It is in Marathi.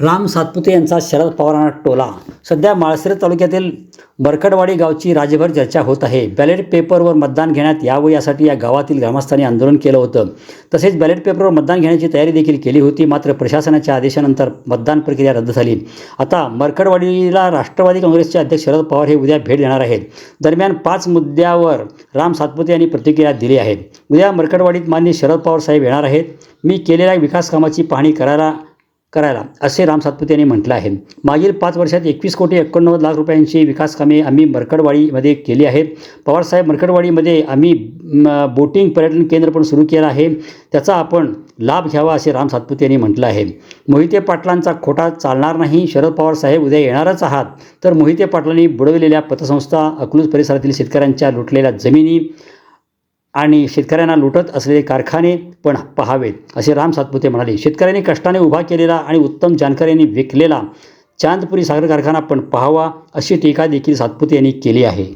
राम सातपुते यांचा शरद पवारांना टोला. सध्या माळशिरस तालुक्यातील बरकडवाडी गावची राज्यभर चर्चा होत आहे. बॅलेट पेपरवर मतदान घेण्यात यावं यासाठी या गावातील ग्रामस्थांनी आंदोलन केलं होतं. तसेच बॅलेट पेपरवर मतदान घेण्याची तयारी देखील केली होती. मात्र प्रशासनाच्या आदेशानंतर मतदान प्रक्रिया रद्द झाली. आता मरकडवाडीला राष्ट्रवादी काँग्रेसचे अध्यक्ष शरद पवार हे उद्या भेट देणार आहेत. दरम्यान पाच मुद्द्यावर राम सातपुते यांनी प्रतिक्रिया दिली आहे. उद्या मरकडवाडीत मान्य शरद पवार साहेब येणार आहेत. मी केलेल्या विकास कामाची पाहणी करायला करायला. असे राम सातपुते यांनी म्हटलं आहे. मागील पाच वर्षात एकवीस कोटी एकोणनव्वद लाख रुपयांची विकास कामे आम्ही मरकडवाडीमध्ये केली आहेत. पवारसाहेब मरकडवाडीमध्ये आम्ही बोटिंग पर्यटन केंद्र पण सुरू केलं आहे. त्याचा आपण लाभ घ्यावा असे राम सातपुते यांनी म्हटलं आहे. मोहिते पाटलांचा खोटा चालणार नाही. शरद पवार साहेब उद्या येणारच आहात. तर मोहिते पाटलांनी बुडवलेल्या पतसंस्था अकलूज परिसरातील शेतकऱ्यांच्या लुटलेल्या जमिनी आणि शेतकऱ्यांना लुटत असलेले कारखाने पण पहावेत असे राम सातपुते म्हणाले. शेतकऱ्यांनी कष्टाने उभा केलेला आणि उत्तम जानकर यांनी विकलेला चांदपुरी साखर कारखाना पण पाहावा अशी टीका देखील सातपुते यांनी केली आहे.